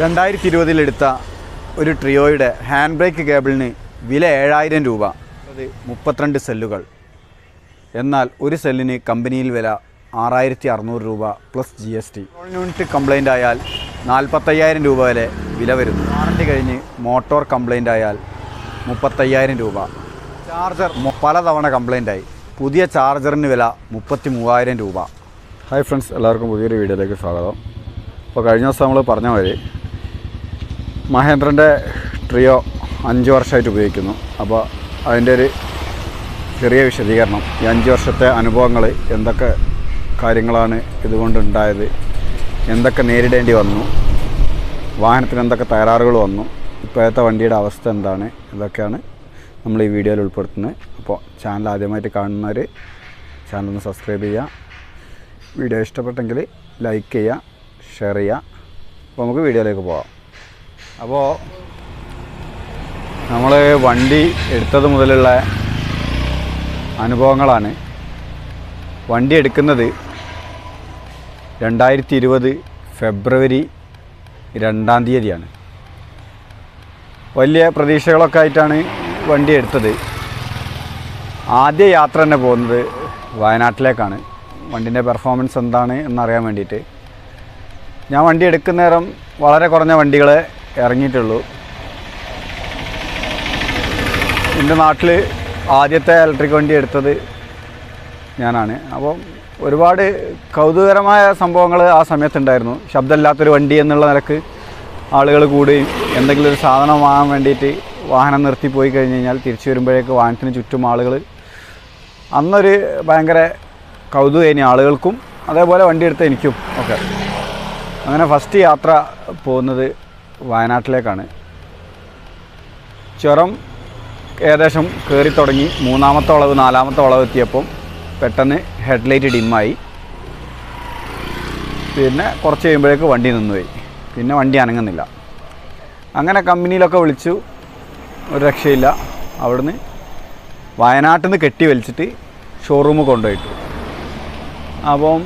രണ്ടായിരത്തി ഇരുപതിലെടുത്ത ഒരു ട്രിയോയുടെ hand brake കേബിളിന് വില ഏഴായിരം രൂപ. അത് മുപ്പത്തിരണ്ട് സെല്ലുകൾ. എന്നാൽ ഒരു സെല്ലിന് കമ്പനിയിൽ വില ആറായിരത്തി അറുന്നൂറ് രൂപ plus G S T. Unit complaint ആയാൽ നാൽപ്പത്തയ്യായിരം രൂപ വരെ വില വരുന്നു. വാറണ്ടി കഴിഞ്ഞ് മോട്ടോർ കംപ്ലൈന്റ് ആയാൽ മുപ്പത്തയ്യായിരം രൂപ. ചാർജർ പലതവണ കംപ്ലൈന്റ് ആയി. പുതിയ ചാർജറിന് വില മുപ്പത്തി മൂവായിരം രൂപ. ഹായ് ഫ്രണ്ട്സ് എല്ലാവർക്കും പുതിയൊരു വീഡിയോയിലേക്ക് സ്വാഗതം. അപ്പോൾ കഴിഞ്ഞ ദിവസം നമ്മൾ പറഞ്ഞ മാതിരി മഹേന്ദ്രന്റെ ട്രിയോ അഞ്ച് വർഷമായിട്ട് ഉപയോഗിക്കുന്നു. അപ്പോൾ അതിന്റെ ഒരു ചെറിയ വിശദീകരണം ഈ അഞ്ച് വർഷത്തെ അനുഭവങ്ങൾ എന്തൊക്കെ കാര്യങ്ങളാണ് ഇതുകൊണ്ടുണ്ടായത് എന്തൊക്കെ നേരിടേണ്ടി വന്നു വാഹനത്തിന് എന്തൊക്കെ തകരാറുകൾ വന്നു ഇപ്പോഴത്തെ വണ്ടിയുടെ അവസ്ഥ എന്താണ് ഇതൊക്കെയാണ് നമ്മൾ ഈ വീഡിയോയിൽ ഉൾപ്പെടുത്തുന്നത്. അപ്പോൾ ചാനൽ ആദ്യമായിട്ട് കാണുന്നവർ ചാനൽ ഒന്ന് സബ്സ്ക്രൈബ് ചെയ്യുക. വീഡിയോ ഇഷ്ടപ്പെട്ടെങ്കിൽ ലൈക്ക് ചെയ്യുക ഷെയർ ചെയ്യുക. അപ്പോൾ നമുക്ക് വീഡിയോയിലേക്ക് പോകാം. അപ്പോൾ നമ്മൾ വണ്ടി എടുത്തത് മുതലുള്ള അനുഭവങ്ങളാണ്. വണ്ടി എടുക്കുന്നത് രണ്ടായിരത്തി ഇരുപത് ഫെബ്രുവരി രണ്ടാം തീയതിയാണ്. വലിയ പ്രതീക്ഷകളൊക്കെ ആയിട്ടാണ് വണ്ടി എടുത്തത്. ആദ്യ യാത്ര തന്നെ പോകുന്നത് വയനാട്ടിലേക്കാണ്. വണ്ടിന്റെ പെർഫോമൻസ് എന്താണ് എന്നറിയാൻ വേണ്ടിയിട്ട്. ഞാൻ വണ്ടി എടുക്കുന്ന നേരം വളരെ കുറഞ്ഞ വണ്ടികളെ ഇറങ്ങിയിട്ടുള്ളൂ. എന്റെ നാട്ടിൽ ആദ്യത്തെ ഇലക്ട്രിക് വണ്ടി എടുത്തത് ഞാനാണ്. അപ്പോൾ ഒരുപാട് കൗതുകരമായ സംഭവങ്ങൾ ആ സമയത്തുണ്ടായിരുന്നു. ശബ്ദമില്ലാത്തൊരു വണ്ടി എന്നുള്ള നിലയ്ക്ക് ആളുകൾ കൂടുകയും എന്തെങ്കിലും ഒരു സാധനം വാങ്ങാൻ വേണ്ടിയിട്ട് വാഹനം നിർത്തി പോയി കഴിഞ്ഞ് കഴിഞ്ഞാൽ തിരിച്ചു വരുമ്പോഴേക്ക് വാഹനത്തിന് ചുറ്റും ആളുകൾ അന്നൊരു ഭയങ്കര കൗതുകേനി ആളുകൾക്കും അതേപോലെ വണ്ടി എടുത്ത എനിക്കും ഒക്കെ. അങ്ങനെ ഫസ്റ്റ് യാത്ര പോകുന്നത് വയനാട്ടിലേക്കാണ്. ചുരം ഏകദേശം കയറി തുടങ്ങി. മൂന്നാമത്തെ വളവ് നാലാമത്തെ വളവ് എത്തിയപ്പം പെട്ടെന്ന് ഹെഡ്ലൈറ്റ് ഡിമ്മായി. പിന്നെ കുറച്ച് കഴിയുമ്പോഴേക്ക് വണ്ടി നിന്നുപോയി. പിന്നെ വണ്ടി അനങ്ങുന്നില്ല. അങ്ങനെ കമ്പനിയിലൊക്കെ വിളിച്ചു. ഒരു രക്ഷയില്ല. അവിടുന്ന് വയനാട്ടിൽ നിന്ന് കെട്ടി വലിച്ചിട്ട് ഷോറൂമിൽ കൊണ്ടുപോയിട്ടു. അപ്പം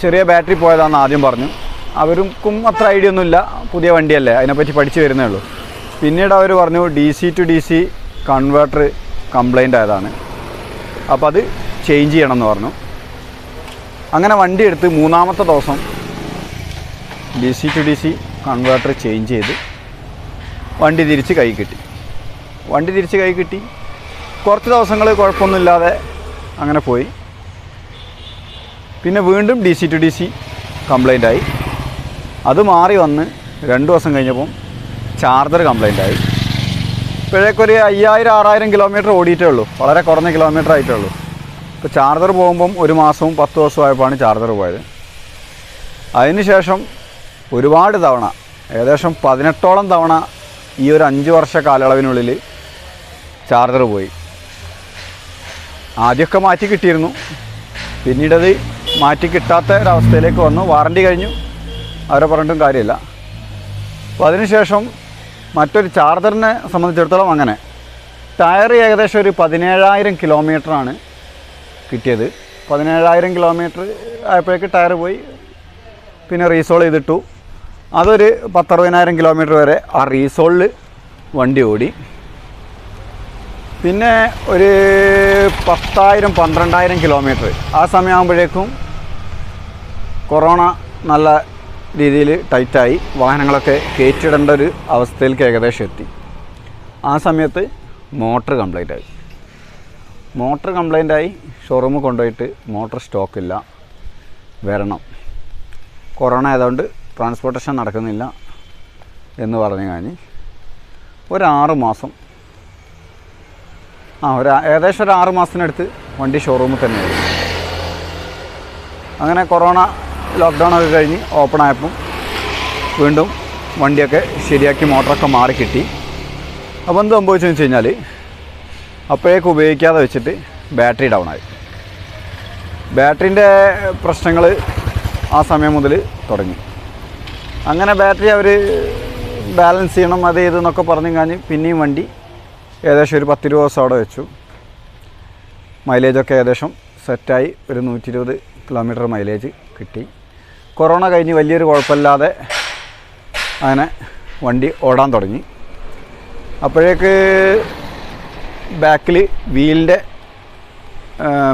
ചെറിയ ബാറ്ററി പോയതാണെന്ന് ആദ്യം പറഞ്ഞു. അവർക്കും അത്ര ഐഡിയ ഒന്നുമില്ല. പുതിയ വണ്ടിയല്ലേ അതിനെപ്പറ്റി പഠിച്ചു വരുന്നേ ഉള്ളൂ. പിന്നീട് അവർ പറഞ്ഞു D C to D C converter complaint ആയതാണ്. അപ്പോൾ അത് ചേഞ്ച് ചെയ്യണം എന്ന് പറഞ്ഞു. അങ്ങനെ വണ്ടി എടുത്ത് മൂന്നാമത്തെ ദിവസം D C to D C converter change ചെയ്ത് വണ്ടി തിരിച്ച് കൈ കിട്ടി. വണ്ടി തിരിച്ച് കൈ കിട്ടി. കുറച്ച് ദിവസങ്ങൾ കുഴപ്പമൊന്നുമില്ലാതെ അങ്ങനെ പോയി. പിന്നെ വീണ്ടും D C to D C complaint ആയി. അത് മാറി വന്ന് രണ്ട് ദിവസം കഴിഞ്ഞപ്പം ചാർജർ കംപ്ലൈന്റ് ആയി. ഇപ്പോഴേക്കൊരു അയ്യായിരം ആറായിരം കിലോമീറ്റർ ഓടിയിട്ടേ ഉള്ളൂ. വളരെ കുറഞ്ഞ കിലോമീറ്റർ ആയിട്ടേ ഉള്ളൂ ഇപ്പോൾ ചാർജർ പോകുമ്പം ഒരു മാസവും പത്ത് ദിവസവും ആയപ്പോഴാണ് ചാർജർ പോയത്. അതിനുശേഷം ഒരുപാട് തവണ ഏകദേശം പതിനെട്ടോളം തവണ ഈ ഒരു അഞ്ച് വർഷ കാലയളവിനുള്ളിൽ ചാർജർ പോയി. ആദ്യമൊക്കെ മാറ്റി കിട്ടിയിരുന്നു. പിന്നീടത് മാറ്റി കിട്ടാത്ത ഒരവസ്ഥയിലേക്ക് വന്നു. വാറണ്ടി കഴിഞ്ഞു. അവരെ പറഞ്ഞിട്ടും കാര്യമില്ല. അപ്പോൾ അതിനുശേഷം മറ്റൊരു ചാർജറിനെ സംബന്ധിച്ചിടത്തോളം അങ്ങനെ. ടയർ ഏകദേശം ഒരു പതിനേഴായിരം കിലോമീറ്ററാണ് കിട്ടിയത്. പതിനേഴായിരം കിലോമീറ്റർ ആയപ്പോഴേക്ക് ടയർ പോയി. പിന്നെ റീസോൾ ചെയ്തിട്ടു. അതൊരു പത്തറുപതിനായിരം കിലോമീറ്റർ വരെ ആ റീസോളിൽ വണ്ടി ഓടി. പിന്നെ ഒരു പത്തായിരം പന്ത്രണ്ടായിരം കിലോമീറ്റർ. ആ സമയമാകുമ്പോഴേക്കും കൊറോണ നല്ല രീതിയിൽ ടൈറ്റായി വാഹനങ്ങളൊക്കെ കയറ്റിടേണ്ട ഒരു അവസ്ഥയിലേക്ക് ഏകദേശം എത്തി. ആ സമയത്ത് മോട്ടർ കംപ്ലൈന്റ് ആയി. മോട്ടർ കംപ്ലൈന്റ് ആയി ഷോറൂമിൽ കൊണ്ടുപോയിട്ട് മോട്ടർ സ്റ്റോക്കില്ല വരണം. കൊറോണ ആയതുകൊണ്ട് ട്രാൻസ്പോർട്ടേഷൻ നടക്കുന്നില്ല എന്ന് പറഞ്ഞു കഴിഞ്ഞ് ഒരാറ് മാസം. ആ ഒരു ഏകദേശം ഒരു ആറ് മാസത്തിനടുത്ത് വണ്ടി ഷോറൂമിൽ തന്നെയായിരുന്നു. അങ്ങനെ കൊറോണ ലോക്ക്ഡൗൺ ഒക്കെ കഴിഞ്ഞ് ഓപ്പൺ ആയപ്പം വീണ്ടും വണ്ടിയൊക്കെ ശരിയാക്കി മോട്ടറൊക്കെ മാറി കിട്ടി. അപ്പോൾ എന്ത് സംഭവിച്ചെന്ന് വെച്ച് കഴിഞ്ഞാൽ അപ്പോഴേക്ക് ഉപയോഗിക്കാതെ വെച്ചിട്ട് ബാറ്ററി ഡൗൺ ആയി. ബാറ്ററിന്റെ പ്രശ്നങ്ങൾ ആ സമയം മുതൽ തുടങ്ങി. അങ്ങനെ ബാറ്ററി അവർ ബാലൻസ് ചെയ്യണം അത് ചെയ്തെന്നൊക്കെ പറഞ്ഞു കഴിഞ്ഞ് പിന്നെയും വണ്ടി ഏകദേശം ഒരു പത്തിരുപത് ദിവസം അവിടെ വെച്ചു. മൈലേജൊക്കെ ഏകദേശം സെറ്റായി ഒരു നൂറ്റി ഇരുപത് കിലോമീറ്റർ മൈലേജ് കിട്ടി. കൊറോണ കഴിഞ്ഞ് വലിയൊരു കുഴപ്പമില്ലാതെ അങ്ങനെ വണ്ടി ഓടാൻ തുടങ്ങി. അപ്പോഴേക്ക് ബാക്കിൽ വീലിന്റെ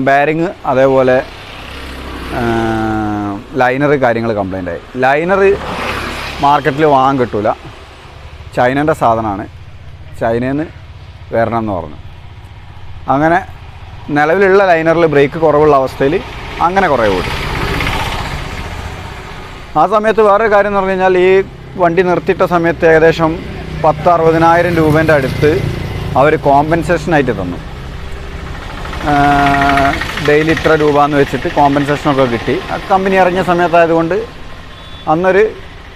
ബാരിങ് അതേപോലെ ലൈനർ കാര്യങ്ങൾ കംപ്ലൈന്റ് ആയി. ലൈനർ മാർക്കറ്റിൽ വാങ്ങാൻ കിട്ടില്ല ചൈനന്റെ സാധനമാണ്. ചൈനയിൽ നിന്ന് വരണം എന്ന് പറഞ്ഞു. അങ്ങനെ നിലവിലുള്ള ലൈനറിൽ ബ്രേക്ക് കുറവുള്ള അവസ്ഥയിൽ അങ്ങനെ കുറേ ഓടി. ആ സമയത്ത് വേറൊരു കാര്യം എന്ന് പറഞ്ഞു കഴിഞ്ഞാൽ ഈ വണ്ടി നിർത്തിയിട്ട സമയത്ത് ഏകദേശം പത്ത് അറുപതിനായിരം രൂപേന്റെ അടുത്ത് അവർ കോമ്പൻസേഷനായിട്ട് തന്നു. ഡെയിലി ഇത്ര രൂപ എന്ന് വെച്ചിട്ട് കോമ്പൻസേഷനൊക്കെ കിട്ടി. ആ കമ്പനി ഇറങ്ങിയ സമയത്തായതുകൊണ്ട് അന്നൊരു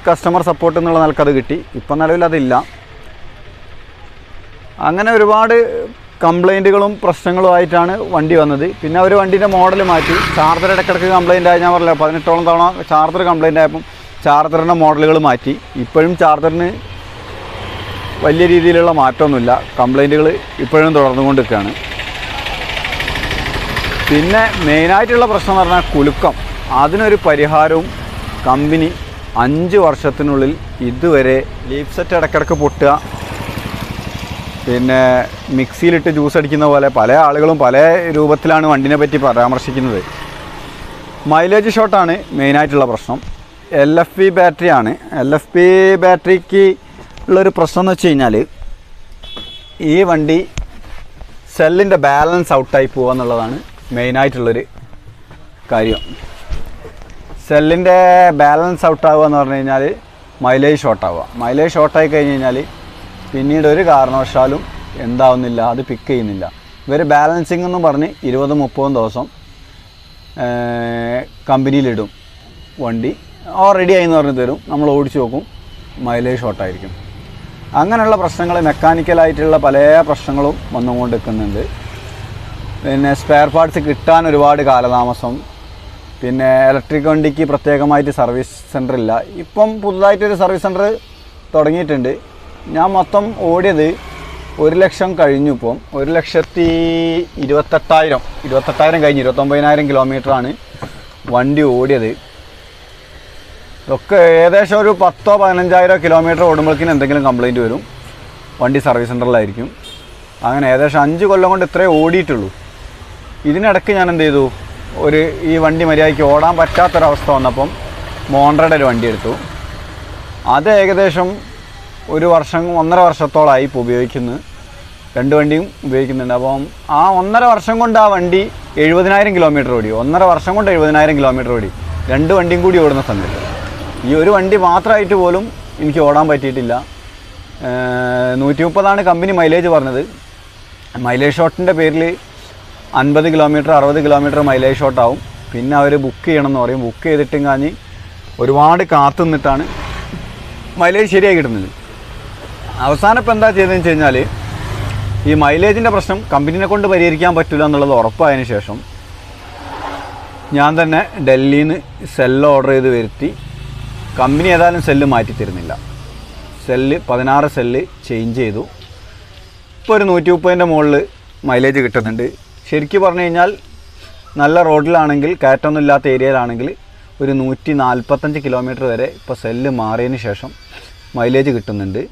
കസ്റ്റമർ സപ്പോർട്ട് എന്നുള്ള നിലക്കത് കിട്ടി. ഇപ്പം നിലവിൽ അതില്ല. അങ്ങനെ ഒരുപാട് കംപ്ലൈന്റുകളും പ്രശ്നങ്ങളും ആയിട്ടാണ് വണ്ടി വന്നത്. പിന്നെ അവർ വണ്ടീന്റെ മോഡൽ മാറ്റി. ചാർജർ ഇടയ്ക്കിടയ്ക്ക് കംപ്ലൈന്റ് ആയി. ഞാൻ പറഞ്ഞില്ല പതിനെട്ടോളം തവണ ചാർജർ കംപ്ലൈന്റ് ആയപ്പം ചാർജറിന്റെ മോഡലുകൾ മാറ്റി. ഇപ്പോഴും ചാർജറിന് വലിയ രീതിയിലുള്ള മാറ്റമൊന്നുമില്ല. കംപ്ലൈന്റുകൾ ഇപ്പോഴും തുടർന്നുകൊണ്ടിരിക്കുകയാണ്. പിന്നെ മെയിനായിട്ടുള്ള പ്രശ്നം എന്ന് പറഞ്ഞാൽ കുലുക്കം. അതിനൊരു പരിഹാരവും കമ്പനി അഞ്ച് വർഷത്തിനുള്ളിൽ ഇതുവരെ ലീഫ് സെറ്റ് ഇടയ്ക്കിടയ്ക്ക് പൊട്ടുക പിന്നെ മിക്സിയിലിട്ട് ജ്യൂസ് അടിക്കുന്ന പോലെ പല ആളുകളും പല രൂപത്തിലാണ് വണ്ടിനെ പറ്റി പരാമർശിക്കുന്നത്. മൈലേജ് ഷോട്ടാണ് മെയിനായിട്ടുള്ള പ്രശ്നം. എൽ എഫ് പി ബാറ്ററിയാണ് എൽ എഫ് പി ബാറ്ററിക്ക് ഉള്ളൊരു പ്രശ്നം എന്ന് വെച്ച് കഴിഞ്ഞാൽ ഈ വണ്ടി സെല്ലിന്റെ ബാലൻസ് ഔട്ടായി പോകുക എന്നുള്ളതാണ് മെയിനായിട്ടുള്ളൊരു കാര്യം. സെല്ലിന്റെ ബാലൻസ് ഔട്ടാവുക എന്ന് പറഞ്ഞു കഴിഞ്ഞാൽ മൈലേജ് ഷോർട്ടാവുക മൈലേജ് ഷോർട്ടായി കഴിഞ്ഞ് കഴിഞ്ഞാൽ പിന്നീട് ഒരു കാരണവശാലും എന്താവുന്നില്ല അത് പിക്ക് ചെയ്യുന്നില്ല. ഇവർ ബാലൻസിങ് എന്ന് പറഞ്ഞ് ഇരുപതും മുപ്പതും ദിവസം കമ്പനിയിലിടും വണ്ടി. റെഡി ആയി എന്ന് പറഞ്ഞ് തരും. നമ്മൾ ഓടിച്ചു നോക്കും മൈലേജ് ഷോർട്ടായിരിക്കും അങ്ങനെയുള്ള പ്രശ്നങ്ങൾ മെക്കാനിക്കലായിട്ടുള്ള പല പ്രശ്നങ്ങളും വന്നുകൊണ്ട് നിൽക്കുന്നുണ്ട് പിന്നെ സ്പെയർ പാർട്സ് കിട്ടാൻ ഒരുപാട് കാലതാമസം. പിന്നെ ഇലക്ട്രിക് വണ്ടിക്ക് പ്രത്യേകമായിട്ട് സർവീസ് സെന്റർ ഇല്ല. ഇപ്പം പുതുതായിട്ടൊരു സർവീസ് സെന്റർ തുടങ്ങിയിട്ടുണ്ട്. ഞാൻ മൊത്തം ഓടിയത് ഒരു ലക്ഷം കഴിഞ്ഞു ഇപ്പം. ഒരു ലക്ഷത്തി ഇരുപത്തെട്ടായിരം. ഇരുപത്തെട്ടായിരം കഴിഞ്ഞ് ഇരുപത്തൊമ്പതിനായിരം കിലോമീറ്ററാണ് വണ്ടി ഓടിയത്. ഇതൊക്കെ ഏകദേശം ഒരു പത്തോ പതിനഞ്ചായിരോ കിലോമീറ്റർ ഓടുമ്പോഴേക്കിന് എന്തെങ്കിലും കംപ്ലൈന്റ് വരും. വണ്ടി സർവീസ് സെന്ററിലായിരിക്കും അങ്ങനെ ഏകദേശം അഞ്ച് കൊല്ലം കൊണ്ട് ഇത്രേ ഓടിയിട്ടുള്ളൂ. ഇതിനിടയ്ക്ക് ഞാൻ എന്ത് ചെയ്തു? ഒരു ഈ വണ്ടി മര്യാദയ്ക്ക് ഓടാൻ പറ്റാത്തൊരവസ്ഥ വന്നപ്പം മോണ്ടയുടെ ഒരു വണ്ടി എടുത്തു. അത് ഏകദേശം ഒരു വർഷം ഒന്നര വർഷത്തോളമായി ഇപ്പോൾ ഉപയോഗിക്കുന്നു. രണ്ട് വണ്ടിയും ഉപയോഗിക്കുന്നുണ്ട്. അപ്പം ആ ഒന്നര വർഷം കൊണ്ട് ആ വണ്ടി എഴുപതിനായിരം കിലോമീറ്റർ ഓടി. ഒന്നര വർഷം കൊണ്ട് എഴുപതിനായിരം കിലോമീറ്റർ ഓടി. രണ്ട് വണ്ടിയും കൂടി ഓടുന്ന സമയത്ത് ഈ ഒരു വണ്ടി മാത്രമായിട്ട് പോലും എനിക്ക് ഓടാൻ പറ്റിയിട്ടില്ല. നൂറ്റി മുപ്പതാണ് കമ്പനി മൈലേജ് പറഞ്ഞത്. മൈലേജ് ഷോട്ടിന്റെ പേരിൽ അൻപത് കിലോമീറ്റർ അറുപത് കിലോമീറ്റർ മൈലേജ് ഷോട്ടാവും. പിന്നെ അവർ ബുക്ക് ചെയ്യണം എന്ന് പറയും. ബുക്ക് ചെയ്തിട്ടും കാഞ്ഞ് ഒരുപാട് കാത്തു നിന്നിട്ടാണ് മൈലേജ് ശരിയായി കിട്ടുന്നത്. അവസാനം ഇപ്പോൾ എന്താ ചെയ്തതെന്ന് വെച്ച് കഴിഞ്ഞാൽ ഈ മൈലേജിന്റെ പ്രശ്നം കമ്പനിനെ കൊണ്ട് പരിഹരിക്കാൻ പറ്റില്ല എന്നുള്ളത് ഉറപ്പായതിനു ശേഷം ഞാൻ തന്നെ ഡൽഹിയിൽ നിന്ന് സെല്ല് ഓർഡർ ചെയ്ത് വരുത്തി. കമ്പനി ഏതായാലും സെല്ല് മാറ്റി തരുന്നില്ല. സെല്ല് പതിനാറ് സെല്ല് ചേഞ്ച് ചെയ്തു. ഇപ്പോൾ ഒരു നൂറ്റി മുപ്പതിന്റെ മുകളിൽ മൈലേജ് കിട്ടുന്നുണ്ട്. ശരിക്കും പറഞ്ഞു കഴിഞ്ഞാൽ നല്ല റോഡിലാണെങ്കിൽ കയറ്റമൊന്നും ഇല്ലാത്ത ഏരിയയിലാണെങ്കിൽ ഒരു നൂറ്റി നാൽപ്പത്തഞ്ച് കിലോമീറ്റർ വരെ ഇപ്പോൾ സെല്ല് മാറിയതിന് ശേഷം മൈലേജ് കിട്ടുന്നുണ്ട്.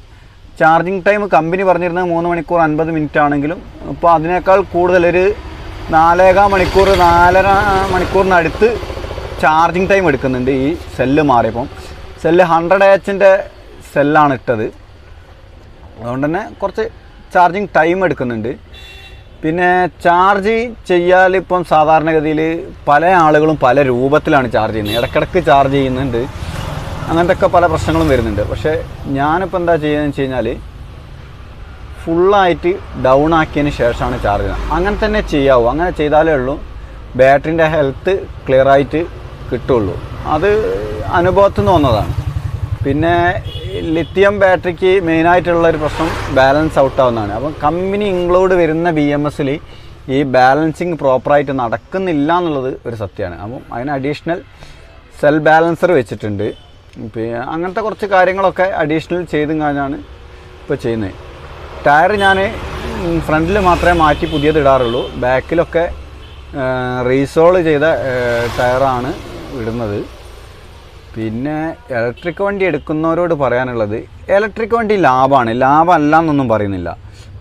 ചാർജിങ് ടൈം കമ്പനി പറഞ്ഞിരുന്നത് മൂന്ന് മണിക്കൂർ അൻപത് മിനിറ്റ് ആണെങ്കിലും ഇപ്പോൾ അതിനേക്കാൾ കൂടുതലൊരു നാലേകാൽ മണിക്കൂർ നാലര മണിക്കൂറിനടുത്ത് ചാർജിങ് ടൈം എടുക്കുന്നുണ്ട് ഈ സെല്ല് മാറിയപ്പം. സെല്ല് ഹൺഡ്രഡ് എച്ചിന്റെ സെല്ലാണ് ഇട്ടത്. അതുകൊണ്ട് തന്നെ കുറച്ച് ചാർജിങ് ടൈം എടുക്കുന്നുണ്ട്. പിന്നെ ചാർജ് ചെയ്യാൽ ഇപ്പം സാധാരണഗതിയിൽ പല ആളുകളും പല രൂപത്തിലാണ് ചാർജ് ചെയ്യുന്നത്. ഇടയ്ക്കിടയ്ക്ക് ചാർജ് ചെയ്യുന്നുണ്ട്. അങ്ങനത്തെ പല പ്രശ്നങ്ങളും വരുന്നുണ്ട്. പക്ഷേ ഞാനിപ്പോൾ എന്താ ചെയ്യുന്നതെന്ന് വെച്ച് കഴിഞ്ഞാൽ ഫുള്ളായിട്ട് ഡൗൺ ആക്കിയതിന് ശേഷമാണ് ചാർജ് ചെയ്യുന്നത് അങ്ങനെ തന്നെ ചെയ്യാവൂ. അങ്ങനെ ചെയ്താലേ ഉള്ളൂ. ബാറ്ററിന്റെ ഹെൽത്ത് ക്ലിയർ ആയിട്ട് കിട്ടുള്ളൂ. അത് അനുഭവത്തിൽ നിന്ന് വന്നതാണ്. പിന്നെ ലിത്തിയം ബാറ്ററിക്ക് മെയിനായിട്ടുള്ള ഒരു പ്രശ്നം ബാലൻസ് ഔട്ട് ആവുന്നതാണ്. അപ്പം കമ്പനി ഇൻക്ലൂഡ് വരുന്ന ബി എം എസിൽ ഈ ബാലൻസിങ് പ്രോപ്പറായിട്ട് നടക്കുന്നില്ല എന്നുള്ളത് ഒരു സത്യമാണ്. അപ്പം അതിന് അഡീഷണൽ സെൽ ബാലൻസർ വെച്ചിട്ടുണ്ട്. പിന്നെ അങ്ങനത്തെ കുറച്ച് കാര്യങ്ങളൊക്കെ അഡീഷണൽ ചെയ്തും കഴിഞ്ഞാണ് ഇപ്പോൾ ചെയ്യുന്നത് ടയർ ഞാൻ ഫ്രണ്ടിൽ മാത്രമേ മാറ്റി പുതിയത് ഇടാറുള്ളൂ. ബാക്കിലൊക്കെ റീസോൾ ചെയ്ത ടയറാണ് ഇടുന്നത്. പിന്നെ ഇലക്ട്രിക് വണ്ടി എടുക്കുന്നവരോട് പറയാനുള്ളത് ഇലക്ട്രിക് വണ്ടി ലാഭമാണ്. ലാഭമല്ല എന്നൊന്നും പറയുന്നില്ല.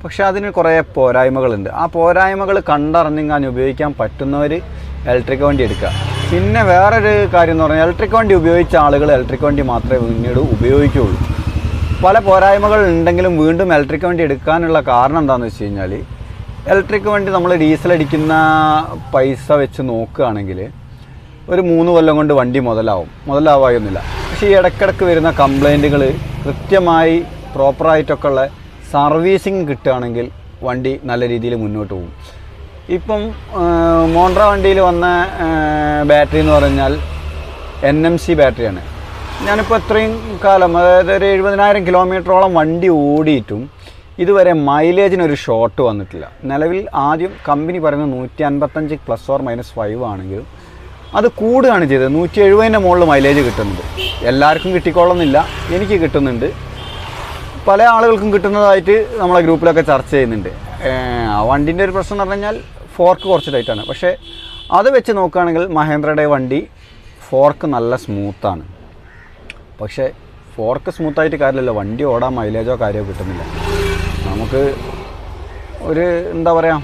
പക്ഷേ അതിന് കുറേ പോരായ്മകളുണ്ട്. ആ പോരായ്മകൾ കണ്ടറിഞ്ഞാൽ ഉപയോഗിക്കാൻ പറ്റുന്നവർ ഇലക്ട്രിക് വണ്ടി എടുക്കുക. പിന്നെ വേറൊരു കാര്യം എന്ന് പറഞ്ഞാൽ ഇലക്ട്രിക് വണ്ടി ഉപയോഗിച്ച ആളുകൾ ഇലക്ട്രിക് വണ്ടി മാത്രമേ പിന്നീട് ഉപയോഗിക്കുകയുള്ളൂ പല പോരായ്മകൾ ഉണ്ടെങ്കിലും വീണ്ടും ഇലക്ട്രിക് വണ്ടി എടുക്കാനുള്ള കാരണം എന്താണെന്ന് വെച്ച് കഴിഞ്ഞാൽ ഇലക്ട്രിക് വണ്ടി നമ്മൾ ഡീസൽ അടിക്കുന്ന പൈസ വെച്ച് നോക്കുകയാണെങ്കിൽ ഒരു മൂന്ന് കൊല്ലം കൊണ്ട് വണ്ടി മുതലാവും. മുതലാവായൊന്നുമില്ല. പക്ഷേ ഈ ഇടയ്ക്കിടയ്ക്ക് വരുന്ന കംപ്ലൈന്റുകൾ കൃത്യമായി പ്രോപ്പറായിട്ടൊക്കെ ഉള്ള സർവീസിങ് കിട്ടുകയാണെങ്കിൽ വണ്ടി നല്ല രീതിയിൽ മുന്നോട്ട് പോകും. ഇപ്പം മോണ്ട്ര വണ്ടിയിൽ വന്ന ബാറ്ററി എന്ന് പറഞ്ഞാൽ എൻ എം സി ബാറ്ററിയാണ്. ഞാനിപ്പോൾ ഇത്രയും കാലം അതായത് ഒരു എഴുപതിനായിരം കിലോമീറ്ററോളം വണ്ടി ഓടിയിട്ടും ഇതുവരെ മൈലേജിനൊരു ഷോർട്ട് വന്നിട്ടില്ല. നിലവിൽ ആദ്യം കമ്പനി പറയുന്നത് നൂറ്റി അൻപത്തഞ്ച് പ്ലസ് ഓർ മൈനസ് ഫൈവ് ആണെങ്കിലും അത് കൂടുകയാണ് ചെയ്തത്. നൂറ്റി എഴുപതിന്റെ മുകളിൽ മൈലേജ് കിട്ടുന്നുണ്ട് എല്ലാവർക്കും കിട്ടിക്കൊള്ളുന്നില്ല. എനിക്ക് കിട്ടുന്നുണ്ട്. പല ആളുകൾക്കും കിട്ടുന്നതായിട്ട് നമ്മളെ ഗ്രൂപ്പിലൊക്കെ ചർച്ച ചെയ്യുന്നുണ്ട്. വണ്ടിന്റെ ഒരു പ്രശ്നം എന്ന് പറഞ്ഞു കഴിഞ്ഞാൽ ഫോർക്ക് കുറച്ച് ടൈറ്റാണ് പക്ഷേ അത് വെച്ച് നോക്കുകയാണെങ്കിൽ മഹേന്ദ്രയുടെ വണ്ടി ഫോർക്ക് നല്ല സ്മൂത്താണ് പക്ഷേ ഫോർക്ക് സ്മൂത്തായിട്ട് കാര്യമില്ലല്ലോ വണ്ടി ഓടാൻ മൈലേജോ കാര്യമോ കിട്ടുന്നില്ല. നമുക്ക് ഒരു എന്താ പറയുക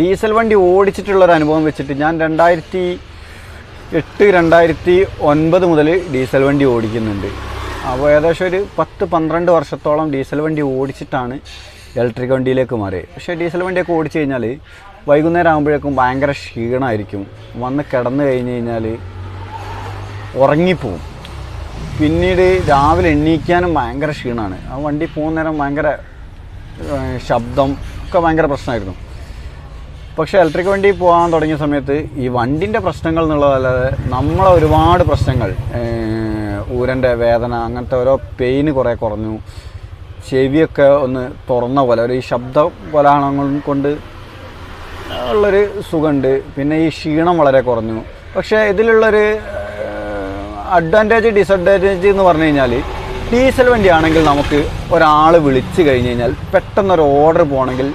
ഡീസൽ വണ്ടി ഓടിച്ചിട്ടുള്ളൊരു അനുഭവം വെച്ചിട്ട് ഞാൻ രണ്ടായിരത്തി എട്ട് രണ്ടായിരത്തി ഒൻപത് മുതൽ ഡീസൽ വണ്ടി ഓടിക്കുന്നുണ്ട്. അപ്പോൾ ഏകദേശം ഒരു പത്ത് പന്ത്രണ്ട് വർഷത്തോളം ഡീസൽ വണ്ടി ഓടിച്ചിട്ടാണ് ഇലക്ട്രിക് വണ്ടിയിലേക്ക് മാറി. പക്ഷേ ഡീസൽ വണ്ടിയൊക്കെ ഓടിച്ചു കഴിഞ്ഞാൽ വൈകുന്നേരം ആകുമ്പോഴേക്കും ഭയങ്കര ക്ഷീണമായിരിക്കും വന്ന് കിടന്നു കഴിഞ്ഞ് കഴിഞ്ഞാൽ ഉറങ്ങിപ്പോവും. പിന്നീട് രാവിലെ എണ്ണീക്കാനും ഭയങ്കര ക്ഷീണമാണ് ആ വണ്ടി പോകുന്ന നേരം ഭയങ്കര ശബ്ദം ഒക്കെ ഭയങ്കര പ്രശ്നമായിരുന്നു. പക്ഷേ ഇലക്ട്രിക് വണ്ടി പോകാൻ തുടങ്ങിയ സമയത്ത് ഈ വണ്ടിന്റെ പ്രശ്നങ്ങൾ എന്നുള്ളതല്ലാതെ നമ്മളെ ഒരുപാട് പ്രശ്നങ്ങൾ ഊരന്റെ വേദന അങ്ങനത്തെ ഓരോ പെയിന് കുറേ കുറഞ്ഞു. ചെവിയൊക്കെ ഒന്ന് തുറന്ന പോലെ ഒരു ശബ്ദ കൊലാണങ്ങൾ കൊണ്ട് ഉള്ളൊരു സുഖമുണ്ട്. പിന്നെ ഈ ക്ഷീണം വളരെ കുറഞ്ഞു. പക്ഷേ ഇതിലുള്ളൊരു അഡ്വാന്റേജ് ഡിസഡ്വാന്റേജ് എന്ന് പറഞ്ഞു കഴിഞ്ഞാൽ ഡീസൽ വണ്ടിയാണെങ്കിൽ നമുക്ക് ഒരാൾ വിളിച്ച് കഴിഞ്ഞ് കഴിഞ്ഞാൽ പെട്ടെന്നൊരു ഓർഡർ പോകണമെങ്കിൽ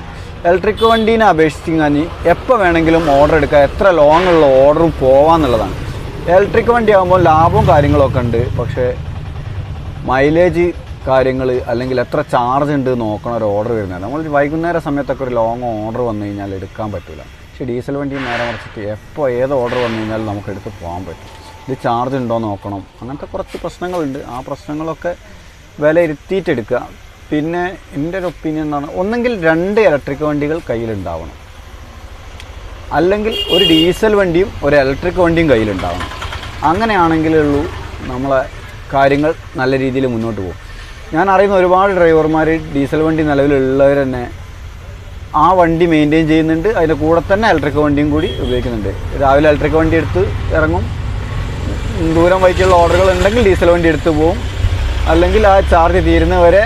ഇലക്ട്രിക് വണ്ടീനെ അപേക്ഷിച്ച് കഴിഞ്ഞാൽ എപ്പോൾ വേണമെങ്കിലും ഓർഡർ എടുക്കുക എത്ര ലോങ് ഉള്ള ഓർഡറും പോവാന്നുള്ളതാണ്. ഇലക്ട്രിക് വണ്ടി ആകുമ്പോൾ ലാഭവും കാര്യങ്ങളൊക്കെ ഉണ്ട്. പക്ഷേ മൈലേജ് കാര്യങ്ങൾ അല്ലെങ്കിൽ എത്ര ചാർജ് ഉണ്ട് നോക്കണ ഒരു ഓർഡർ വരുന്നത് നമ്മൾ വൈകുന്നേര സമയത്തൊക്കെ ഒരു ലോങ് ഓർഡർ വന്നു കഴിഞ്ഞാൽ എടുക്കാൻ പറ്റില്ല പക്ഷേ ഡീസൽ വണ്ടി നേരെ മറിച്ചിട്ട് എപ്പോൾ ഏത് ഓർഡർ വന്നു കഴിഞ്ഞാൽ നമുക്ക് എടുത്ത് പോകാൻ പറ്റും. ഇത് ചാർജ് ഉണ്ടോ നോക്കണം. അങ്ങനത്തെ കുറച്ച് പ്രശ്നങ്ങളുണ്ട്. ആ പ്രശ്നങ്ങളൊക്കെ വിലയിരുത്തിയിട്ടെടുക്കുക. പിന്നെ എന്റെ ഒരു ഒപ്പീനിയൻ എന്താണ്? ഒന്നെങ്കിൽ രണ്ട് ഇലക്ട്രിക് വണ്ടികൾ കയ്യിലുണ്ടാവണം. അല്ലെങ്കിൽ ഒരു ഡീസൽ വണ്ടിയും ഒരു ഇലക്ട്രിക് വണ്ടിയും കയ്യിലുണ്ടാവണം. അങ്ങനെയാണെങ്കിലുള്ളൂ നമ്മളെ കാര്യങ്ങൾ നല്ല രീതിയിൽ മുന്നോട്ട് പോകും. ഞാൻ അറിയുന്ന ഒരുപാട് ഡ്രൈവർമാർ ഡീസൽ വണ്ടി നിലവിലുള്ളവർ തന്നെ ആ വണ്ടി മെയിന്റെയിൻ ചെയ്യുന്നുണ്ട്. അതിന്റെ കൂടെ തന്നെ ഇലക്ട്രിക് വണ്ടിയും കൂടി ഉപയോഗിക്കുന്നുണ്ട്. രാവിലെ ഇലക്ട്രിക് വണ്ടി എടുത്ത് ഇറങ്ങും. ദൂരം വൈക്കുള്ള ഓർഡറുകൾ ഉണ്ടെങ്കിൽ ഡീസൽ വണ്ടി എടുത്ത് പോവും. അല്ലെങ്കിൽ ആ ചാർജ് തീരുന്നവരെ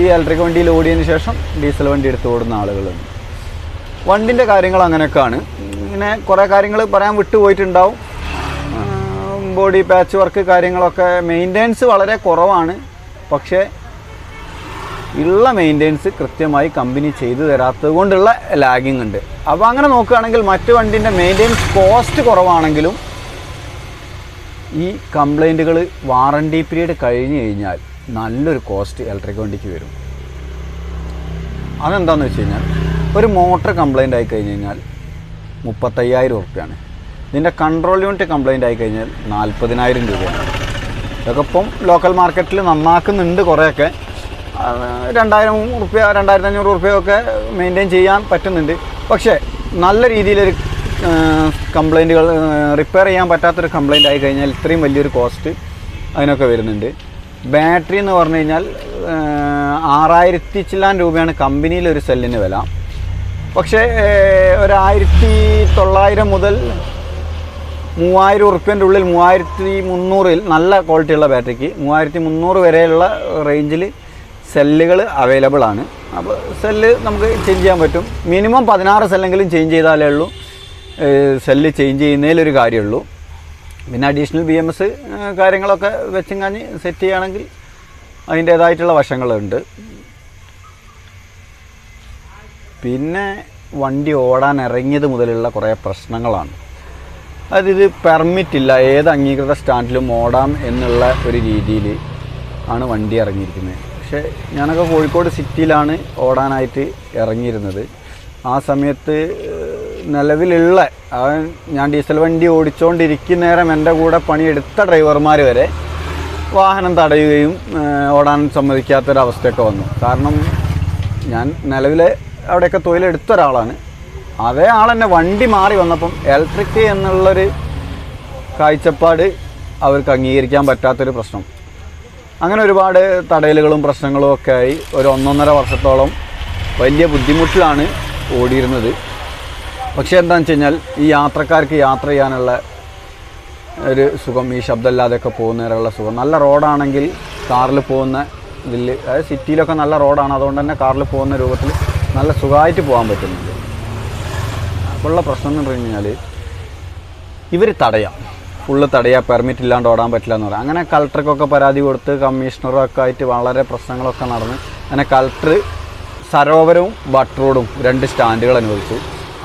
ഈ ഇലക്ട്രിക് വണ്ടിയിൽ ഓടിയതിന് ശേഷം ഡീസൽ വണ്ടി എടുത്ത് ഓടുന്ന ആളുകളുണ്ട്. വണ്ടിന്റെ കാര്യങ്ങൾ അങ്ങനെയൊക്കെയാണ്. ഇങ്ങനെ കുറേ കാര്യങ്ങൾ പറയാൻ വിട്ടുപോയിട്ടുണ്ടാവും ബോഡി പാച്ച് വർക്ക് കാര്യങ്ങളൊക്കെ മെയിന്റെനൻസ് വളരെ കുറവാണ്. പക്ഷേ ഉള്ള മെയിന്റെനൻസ് കൃത്യമായി കമ്പനി ചെയ്തു തരാത്തത് കൊണ്ടുള്ള ലാഗിങ് ഉണ്ട്. അപ്പോൾ അങ്ങനെ നോക്കുകയാണെങ്കിൽ മറ്റ് വണ്ടിന്റെ മെയിന്റെനൻസ് കോസ്റ്റ് കുറവാണെങ്കിലും ഈ കംപ്ലൈന്റുകൾ വാറണ്ടി പീരീഡ് കഴിഞ്ഞ് കഴിഞ്ഞാൽ നല്ലൊരു കോസ്റ്റ് ഇലക്ട്രിക് വണ്ടിക്ക് വരും. അതെന്താണെന്ന് വെച്ച് കഴിഞ്ഞാൽ ഒരു മോട്ടർ കംപ്ലൈന്റ് ആയി കഴിഞ്ഞ് കഴിഞ്ഞാൽ മുപ്പത്തയ്യായിരം ഉറുപ്പ്യാണ്. ഇതിന്റെ കൺട്രോൾ യൂണിറ്റ് കംപ്ലൈന്റ് ആയി കഴിഞ്ഞാൽ നാൽപ്പതിനായിരം രൂപയാണ്. ഇതൊക്കെ ഇപ്പം ലോക്കൽ മാർക്കറ്റിൽ നന്നാക്കുന്നുണ്ട് കുറേയൊക്കെ. രണ്ടായിരം റുപ്യ രണ്ടായിരത്തി അഞ്ഞൂറ് റുപ്യൊക്കെ മെയിന്റെയിൻ ചെയ്യാൻ പറ്റുന്നുണ്ട്. പക്ഷേ നല്ല രീതിയിലൊരു കംപ്ലൈന്റുകൾ റിപ്പയർ ചെയ്യാൻ പറ്റാത്തൊരു കംപ്ലൈന്റ് ആയി കഴിഞ്ഞാൽ ഇത്രയും വലിയൊരു കോസ്റ്റ് അതിനൊക്കെ വരുന്നുണ്ട്. ബാറ്ററി എന്ന് പറഞ്ഞു കഴിഞ്ഞാൽ ആറായിരത്തി ചില്ലാൻ രൂപയാണ് കമ്പനിയിലെ ഒരു സെല്ലിന് വില. പക്ഷേ ഒരായിരത്തി തൊള്ളായിരം മുതൽ മൂവായിരം ഉറുപ്പ്യന്റെ ഉള്ളിൽ മൂവായിരത്തി മുന്നൂറിൽ നല്ല ക്വാളിറ്റിയുള്ള ബാറ്ററിക്ക് മൂവായിരത്തി മുന്നൂറ് വരെയുള്ള റേഞ്ചിൽ സെല്ലുകൾ അവൈലബിൾ ആണ്. അപ്പോൾ സെല്ല് നമുക്ക് ചേഞ്ച് ചെയ്യാൻ പറ്റും. മിനിമം പതിനാറ് സെല്ലെങ്കിലും ചേഞ്ച് ചെയ്താലേ ഉള്ളൂ. സെല്ല് ചേഞ്ച് ചെയ്യുന്നതിലൊരു കാര്യമുള്ളൂ. പിന്നെ അഡീഷണൽ ബി എം എസ് കാര്യങ്ങളൊക്കെ വെച്ചും കാഞ്ഞ് സെറ്റ് ചെയ്യുകയാണെങ്കിൽ അതിന്റേതായിട്ടുള്ള വശങ്ങളുണ്ട്. പിന്നെ വണ്ടി ഓടാൻ ഇറങ്ങിയത് മുതലുള്ള കുറേ പ്രശ്നങ്ങളാണ്. അതായത് പെർമിറ്റ് ഇല്ല. ഏത് അംഗീകൃത സ്റ്റാൻഡിലും ഓടാം എന്നുള്ള ഒരു രീതിയിൽ ആണ് വണ്ടി ഇറങ്ങിയിരിക്കുന്നത്. പക്ഷേ ഞാനൊക്കെ കോഴിക്കോട് സിറ്റിയിലാണ് ഓടാനായിട്ട് ഇറങ്ങിയിരുന്നത്. ആ സമയത്ത് നിലവിലുള്ള ഞാൻ ഡീസൽ വണ്ടി ഓടിച്ചുകൊണ്ടിരിക്കുന്ന നേരം എന്റെ കൂടെ പണിയെടുത്ത ഡ്രൈവർമാർ വരെ വാഹനം തടയുകയും ഓടാൻ സമ്മതിക്കാത്തൊരവസ്ഥയൊക്കെ വന്നു. കാരണം ഞാൻ നിലവിലെ അവിടെയൊക്കെ തൊഴിലെടുത്ത ഒരാളാണ്. അതേ ആൾ വണ്ടി മാറി വന്നപ്പം ഇലക്ട്രിക് എന്നുള്ളൊരു കാഴ്ചപ്പാട് അവർക്ക് അംഗീകരിക്കാൻ പറ്റാത്തൊരു പ്രശ്നം. അങ്ങനെ ഒരുപാട് തടയലുകളും പ്രശ്നങ്ങളും ഒക്കെ ആയി ഒരു ഒന്നൊന്നര വർഷത്തോളം വലിയ ബുദ്ധിമുട്ടിലാണ് ഓടിയിരുന്നത്. പക്ഷേ എന്താണെന്ന് വെച്ച് കഴിഞ്ഞാൽ ഈ യാത്രക്കാർക്ക് യാത്ര ചെയ്യാനുള്ള ഒരു സുഖം ഈ ശബ്ദമില്ലാതെയൊക്കെ പോകുന്നതിനുള്ള സുഖം. നല്ല റോഡാണെങ്കിൽ കാറിൽ പോകുന്ന ഇതിൽ അതായത് സിറ്റിയിലൊക്കെ നല്ല റോഡാണ്. അതുകൊണ്ട് തന്നെ കാറിൽ പോകുന്ന രൂപത്തിൽ നല്ല സുഖമായിട്ട് പോകാൻ പറ്റുന്നുണ്ട്. അപ്പോൾ ഉള്ള പ്രശ്നം എന്ന് പറഞ്ഞു കഴിഞ്ഞാൽ ഇവർ തടയാം. ഫുള്ള് തടയാ പെർമിറ്റ് ഇല്ലാണ്ട് ഓടാൻ പറ്റില്ല എന്ന് പറയാം. അങ്ങനെ കളക്ടർക്കൊക്കെ പരാതി കൊടുത്ത് കമ്മീഷണറൊക്കെ ആയിട്ട് വളരെ പ്രശ്നങ്ങളൊക്കെ നടന്ന് അങ്ങനെ കളക്ടർ സരോവരവും ബട്ട് റോഡും രണ്ട് സ്റ്റാൻഡുകൾ അനുവദിച്ചു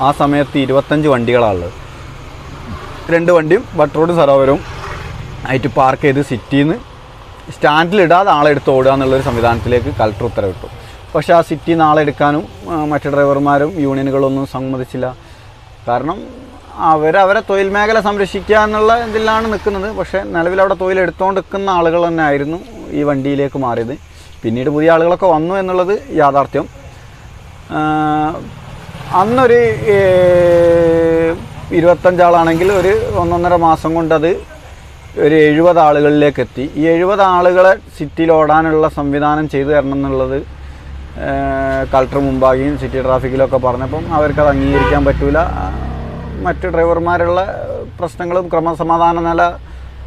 ആ സമയത്ത് ഇരുപത്തഞ്ച് വണ്ടികളാണുള്ളത് രണ്ട് വണ്ടിയും ബട്ട് റോഡും സരോവരവും ആയിട്ട് പാർക്ക് ചെയ്ത് സിറ്റിയിൽ നിന്ന് സ്റ്റാൻഡിലിടാതെ ആളെ എടുത്ത് ഓടുക എന്നുള്ളൊരു സംവിധാനത്തിലേക്ക് കളക്ടർ ഉത്തരവിട്ടു. പക്ഷേ ആ സിറ്റിയിൽ എടുക്കാനും മറ്റു മറ്റ് ഡ്രൈവർമാരും യൂണിയനുകളൊന്നും സമ്മതിച്ചില്ല. കാരണം അവരവരെ തൊഴിൽ മേഖല സംരക്ഷിക്കുക എന്നുള്ള ഇതിലാണ് നിൽക്കുന്നത്. പക്ഷേ നിലവിൽ അവിടെ തൊഴിൽ എടുത്തുകൊണ്ട് നിൽക്കുന്ന ആളുകൾ തന്നെ ആയിരുന്നു ഈ വണ്ടിയിലേക്ക് മാറിയത്. പിന്നീട് പുതിയ ആളുകളൊക്കെ വന്നു എന്നുള്ളത് യാഥാർത്ഥ്യം. അന്നൊരു ഇരുപത്തഞ്ചാളാണെങ്കിൽ ഒരു ഒന്നൊന്നര മാസം കൊണ്ടത് ഒരു എഴുപത് ആളുകളിലേക്ക് എത്തി. ഈ എഴുപത് ആളുകളെ സിറ്റിയിൽ ഓടാനുള്ള സംവിധാനം ചെയ്തു തരണം എന്നുള്ളത് കളക്ടർ മുമ്പാകെയും സിറ്റി ട്രാഫിക്കിലൊക്കെ പറഞ്ഞപ്പം അവർക്കത് അംഗീകരിക്കാൻ പറ്റൂല. ആ, മറ്റ് ഡ്രൈവർമാരുള്ള പ്രശ്നങ്ങളും ക്രമസമാധാന നില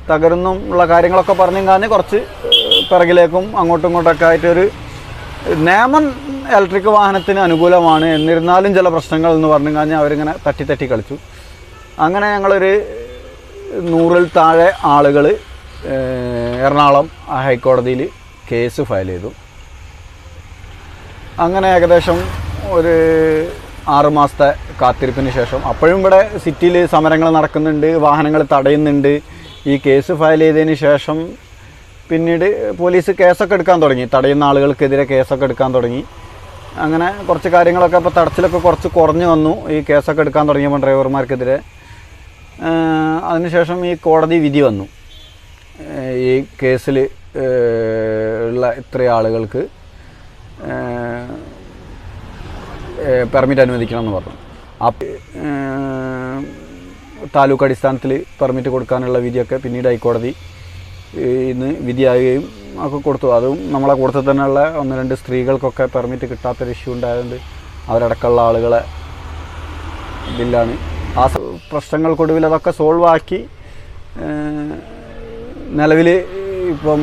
തകരുന്നും ഉള്ള കാര്യങ്ങളൊക്കെ പറഞ്ഞും കാണി കുറച്ച് പിറകിലേക്കും അങ്ങോട്ടും ഇങ്ങോട്ടൊക്കെ ആയിട്ടൊരു നിയമം ഇലക്ട്രിക് വാഹനത്തിന് അനുകൂലമാണ്. എന്നിരുന്നാലും ചില പ്രശ്നങ്ങൾ എന്ന് പറഞ്ഞു കഴിഞ്ഞാൽ അവരിങ്ങനെ തട്ടി തട്ടി കളിച്ചു. അങ്ങനെ ഞങ്ങളൊരു നൂറിൽ താഴെ ആളുകൾ എറണാകുളം ഹൈക്കോടതിയിൽ കേസ് ഫയൽ ചെയ്തു. അങ്ങനെ ഏകദേശം ഒരു ആറ് മാസത്തെ കാത്തിരിപ്പിന് ശേഷം. അപ്പോഴും ഇവിടെ സിറ്റിയിൽ സമരങ്ങൾ നടക്കുന്നുണ്ട് വാഹനങ്ങൾ തടയുന്നുണ്ട്. ഈ കേസ് ഫയൽ ചെയ്തതിന് ശേഷം പിന്നീട് പോലീസ് കേസൊക്കെ എടുക്കാൻ തുടങ്ങി. തടയുന്ന ആളുകൾക്കെതിരെ കേസൊക്കെ എടുക്കാൻ തുടങ്ങി. അങ്ങനെ കുറച്ച് കാര്യങ്ങളൊക്കെ ഇപ്പോൾ തടച്ചിലൊക്കെ കുറച്ച് കുറഞ്ഞു വന്നു. ഈ കേസൊക്കെ എടുക്കാൻ തുടങ്ങിയപ്പോൾ ഡ്രൈവർമാർക്കെതിരെ. അതിനുശേഷം ഈ കോടതി വിധി വന്നു. ഈ കേസിൽ ഉള്ള ഇത്ര ആളുകൾക്ക് പെർമിറ്റ് അനുവദിക്കണം എന്ന് പറഞ്ഞു. താലൂക്ക് അടിസ്ഥാനത്തിൽ പെർമിറ്റ് കൊടുക്കാനുള്ള വിധിയൊക്കെ പിന്നീട് ഹൈക്കോടതി ഇന്ന് വിധിയാകുകയും ഒക്കെ കൊടുത്തു. അതും നമ്മളെ കൂട്ടത്തിൽ തന്നെയുള്ള ഒന്ന് രണ്ട് സ്ത്രീകൾക്കൊക്കെ പെർമിറ്റ് കിട്ടാത്തൊരു ഇഷ്യൂ ഉണ്ടായതുകൊണ്ട് അവരടക്കമുള്ള ആളുകളെ ഇതിലാണ് ആ പ്രശ്നങ്ങൾക്കൊടുവിൽ അതൊക്കെ സോൾവ് ആക്കി നിലവിൽ ഇപ്പം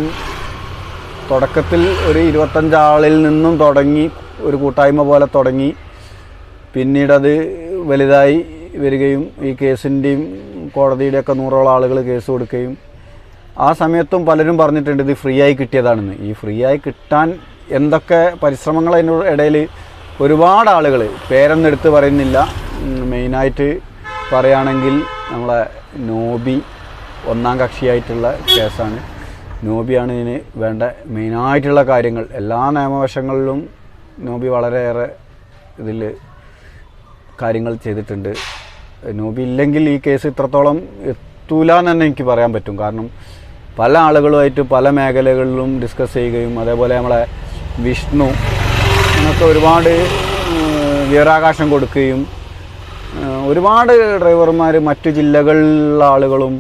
തുടക്കത്തിൽ ഒരു ഇരുപത്തഞ്ചാളിൽ നിന്നും തുടങ്ങി ഒരു കൂട്ടായ്മ പോലെ തുടങ്ങി. പിന്നീടത് വലുതായി വരികയും ഈ കേസിന്റെയും കോടതിയുടെയൊക്കെ നൂറോളം ആളുകൾ കേസ് കൊടുക്കുകയും. ആ സമയത്തും പലരും പറഞ്ഞിട്ടുണ്ട് ഇത് ഫ്രീ ആയി കിട്ടിയതാണെന്ന്. ഈ ഫ്രീ ആയി കിട്ടാൻ എന്തൊക്കെ പരിശ്രമങ്ങൾ അതിന്റെ ഇടയിൽ ഒരുപാട് ആളുകൾ പേരൊന്നും എടുത്ത് പറയുന്നില്ല മെയിനായിട്ട് പറയുകയാണെങ്കിൽ നമ്മളെ നോബി ഒന്നാം കക്ഷിയായിട്ടുള്ള കേസാണ്. നോബിയാണ് ഇതിന് വേണ്ട മെയിനായിട്ടുള്ള കാര്യങ്ങൾ. എല്ലാ നിയമവശങ്ങളിലും നോബി വളരെയേറെ ഇതിൽ കാര്യങ്ങൾ ചെയ്തിട്ടുണ്ട്. നോബി ഇല്ലെങ്കിൽ ഈ കേസ് ഇത്രത്തോളം എത്തൂല എന്ന് തന്നെ എനിക്ക് പറയാൻ പറ്റും. കാരണം പല ആളുകളുമായിട്ട് പല മേഖലകളിലും ഡിസ്കസ് ചെയ്യുകയും അതേപോലെ നമ്മളെ വിഷ്ണു എന്നൊക്കെ ഒരുപാട് വിവരാകാശം കൊടുക്കുകയും ഒരുപാട് ഡ്രൈവർമാർ മറ്റു ജില്ലകളിലുള്ള ആളുകളും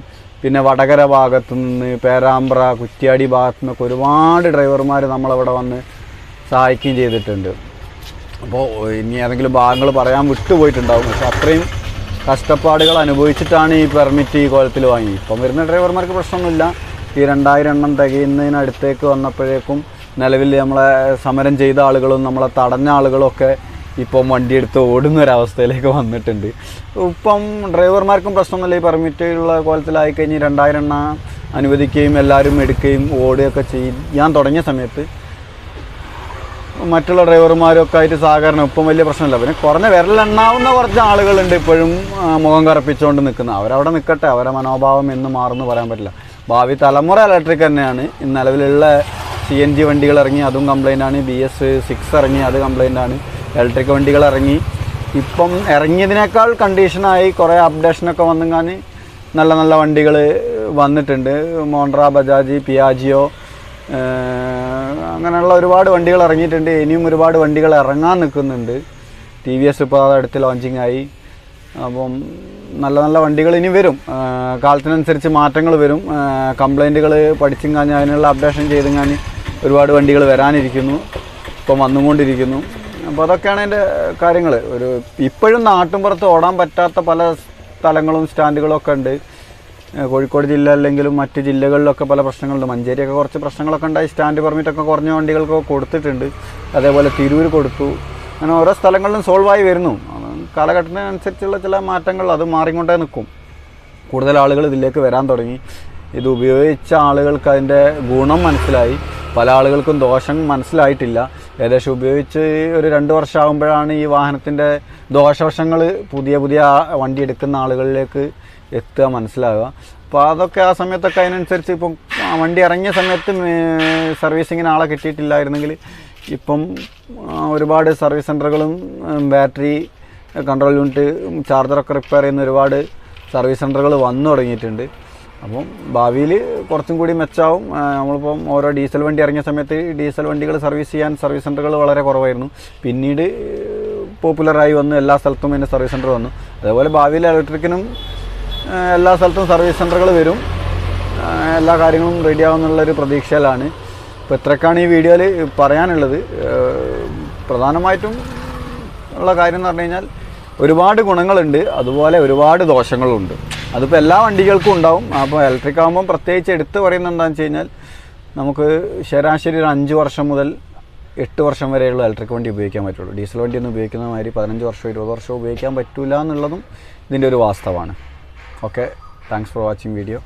പിന്നെ വടകര ഭാഗത്തു നിന്ന് പേരാമ്പ്ര കുറ്റ്യാടി ഭാഗത്തു നിന്നൊക്കെ ഒരുപാട് ഡ്രൈവർമാർ നമ്മളവിടെ വന്ന് സഹായിക്കുകയും ചെയ്തിട്ടുണ്ട്. അപ്പോൾ ഇനി ഏതെങ്കിലും ഭാഗങ്ങൾ പറയാൻ വിട്ടുപോയിട്ടുണ്ടാവും. പക്ഷെ അത്രയും കഷ്ടപ്പാടുകൾ അനുഭവിച്ചിട്ടാണ് ഈ പെർമിറ്റ് ഈ കോലത്തിൽ വാങ്ങി. ഇപ്പം വരുന്ന ഡ്രൈവർമാർക്ക് പ്രശ്നമൊന്നുമില്ല. ഈ രണ്ടായിരം എണ്ണം തികയുന്നതിനടുത്തേക്ക് വന്നപ്പോഴേക്കും നിലവിൽ നമ്മളെ സമരം ചെയ്ത ആളുകളും നമ്മളെ തടഞ്ഞ ആളുകളൊക്കെ ഇപ്പം വണ്ടിയെടുത്ത് ഓടുന്ന ഒരവസ്ഥയിലേക്ക് വന്നിട്ടുണ്ട്. ഇപ്പം ഡ്രൈവർമാർക്കും പ്രശ്നമൊന്നുമില്ല. ഈ പെർമിറ്റ് ഉള്ള കോലത്തിലായി കഴിഞ്ഞ് രണ്ടായിരം എണ്ണ അനുവദിക്കുകയും എല്ലാവരും എടുക്കുകയും ഓടുകയൊക്കെ ചെയ്യാൻ തുടങ്ങിയ സമയത്ത് മറ്റുള്ള ഡ്രൈവർമാരൊക്കെ ആയിട്ട് സഹകരണം ഇപ്പം വലിയ പ്രശ്നമില്ല. പിന്നെ കുറഞ്ഞ വിരലെണ്ണാവുന്ന കുറച്ച് ആളുകളുണ്ട് ഇപ്പോഴും മുഖം കറപ്പിച്ചുകൊണ്ട് നിൽക്കുന്നത്. അവരവിടെ നിൽക്കട്ടെ അവരെ മനോഭാവം എന്ന് മാറുമെന്ന് പറയാൻ പറ്റില്ല. ഭാവി തലമുറ ഇലക്ട്രിക് തന്നെയാണ്. ഇന്ന് നിലവിലുള്ള സി എൻ ജി വണ്ടികൾ ഇറങ്ങി അതും കംപ്ലൈന്റ് ആണ്. ബി എസ് സിക്സ് ഇറങ്ങി അത് കംപ്ലൈന്റ് ആണ്. ഇലക്ട്രിക് വണ്ടികൾ ഇറങ്ങി ഇപ്പം ഇറങ്ങിയതിനേക്കാൾ കണ്ടീഷനായി കുറേ അപ്ഡേഷനൊക്കെ വന്നെങ്കിൽ നല്ല നല്ല വണ്ടികൾ വന്നിട്ടുണ്ട്. മോണ്ട്ര ബജാജി പിയാജിയോ അങ്ങനെയുള്ള ഒരുപാട് വണ്ടികൾ ഇറങ്ങിയിട്ടുണ്ട്. ഇനിയും ഒരുപാട് വണ്ടികൾ ഇറങ്ങാൻ നിൽക്കുന്നുണ്ട്. ടി വി എസ് ഇപ്പോൾ അടുത്ത് ലോഞ്ചിങ് ആയി. അപ്പം നല്ല നല്ല വണ്ടികൾ ഇനി വരും. കാലത്തിനനുസരിച്ച് മാറ്റങ്ങൾ വരും. കംപ്ലൈന്റുകൾ പഠിച്ചും കാഞ്ഞ് അതിനുള്ള അപ്ഡേഷൻ ചെയ്തും കാഞ്ഞ് ഒരുപാട് വണ്ടികൾ വരാനിരിക്കുന്നു. ഇപ്പം വന്നുകൊണ്ടിരിക്കുന്നു. അപ്പോൾ അതൊക്കെയാണ് എന്റെ കാര്യങ്ങൾ ഒരു ഇപ്പോഴും നാട്ടിൻപുറത്ത് ഓടാൻ പറ്റാത്ത പല സ്ഥലങ്ങളും സ്റ്റാൻഡുകളും ഒക്കെ ഉണ്ട്. കോഴിക്കോട് ജില്ല അല്ലെങ്കിലും മറ്റ് ജില്ലകളിലൊക്കെ പല പ്രശ്നങ്ങളുണ്ട്. മഞ്ചേരിയൊക്കെ കുറച്ച് പ്രശ്നങ്ങളൊക്കെ ഉണ്ടായി. സ്റ്റാൻഡ് പെർമിറ്റൊക്കെ കുറഞ്ഞ വണ്ടികൾക്ക് കൊടുത്തിട്ടുണ്ട്. അതേപോലെ തിരൂർ കൊടുത്തു. അങ്ങനെ ഓരോ സ്ഥലങ്ങളിലും സോൾവായി വരുന്നു. കാലഘട്ടത്തിനനുസരിച്ചുള്ള ചില മാറ്റങ്ങൾ അത് മാറിക്കൊണ്ടേ നിൽക്കും. കൂടുതൽ ആളുകൾ ഇതിലേക്ക് വരാൻ തുടങ്ങി. ഇത് ഉപയോഗിച്ച ആളുകൾക്ക് അതിന്റെ ഗുണം മനസ്സിലായി. പല ആളുകൾക്കും ദോഷം മനസ്സിലായിട്ടില്ല. ഏകദേശം ഉപയോഗിച്ച് ഒരു രണ്ട് വർഷമാകുമ്പോഴാണ് ഈ വാഹനത്തിന്റെ ദോഷവശങ്ങൾ പുതിയ പുതിയ വണ്ടി എടുക്കുന്ന ആളുകളിലേക്ക് എത്തുക മനസ്സിലാവുക. അപ്പോൾ അതൊക്കെ ആ സമയത്തൊക്കെ അതിനനുസരിച്ച് ഇപ്പം വണ്ടി ഇറങ്ങിയ സമയത്ത് സർവീസിങ്ങിന് ആളെ കിട്ടിയിട്ടില്ലായിരുന്നെങ്കിൽ ഇപ്പം ഒരുപാട് സർവീസ് സെന്ററുകളും ബാറ്ററി കൺട്രോൾ യൂണിറ്റ് ചാർജറൊക്കെ റിപ്പയർ ചെയ്യുന്ന ഒരുപാട് സർവീസ് സെന്ററുകൾ വന്നു തുടങ്ങിയിട്ടുണ്ട്. അപ്പം ഭാവിയിൽ കുറച്ചും കൂടി മെച്ചാവും. നമ്മളിപ്പം ഓരോ ഡീസൽ വണ്ടി ഇറങ്ങിയ സമയത്ത് ഡീസൽ വണ്ടികൾ സർവീസ് ചെയ്യാൻ സർവീസ് സെന്ററുകൾ വളരെ കുറവായിരുന്നു. പിന്നീട് പോപ്പുലറായി വന്നു എല്ലാ സ്ഥലത്തും അതിന്റെ സർവീസ് സെന്റർ വന്നു. അതേപോലെ ഭാവിയിൽ ഇലക്ട്രിക്കിനും എല്ലാ സ്ഥലത്തും സർവീസ് സെന്ററുകൾ വരും. എല്ലാ കാര്യങ്ങളും റെഡി ആവുമെന്നുള്ളൊരു പ്രതീക്ഷയിലാണ്. ഇപ്പോൾ ഇത്രക്കാണ് ഈ വീഡിയോയിൽ പറയാനുള്ളത്. പ്രധാനമായിട്ടും ഉള്ള കാര്യം എന്ന് പറഞ്ഞു കഴിഞ്ഞാൽ ഒരുപാട് ഗുണങ്ങളുണ്ട്. അതുപോലെ ഒരുപാട് ദോഷങ്ങളുണ്ട്. അതിപ്പോൾ എല്ലാ വണ്ടികൾക്കും ഉണ്ടാവും. അപ്പോൾ ഇലക്ട്രിക് ആകുമ്പം പ്രത്യേകിച്ച് എടുത്ത് പറയുന്നത് എന്താണെന്ന് വെച്ച് കഴിഞ്ഞാൽ നമുക്ക് ശരാശരി ഒരു അഞ്ച് വർഷം മുതൽ എട്ട് വർഷം വരെയുള്ള ഇലക്ട്രിക് വണ്ടി ഉപയോഗിക്കാൻ പറ്റുള്ളൂ. ഡീസൽ വണ്ടി ഒന്നും ഉപയോഗിക്കുന്ന മാതിരി പതിനഞ്ച് വർഷം ഇരുപത് വർഷം ഉപയോഗിക്കാൻ പറ്റില്ല എന്നുള്ളതും ഇതിന്റെ ഒരു വാസ്തവമാണ്. Okay thanks for watching video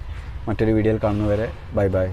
മറ്റൊരു വീഡിയോയിൽ കാണുന്നവരെ ബൈ ബൈ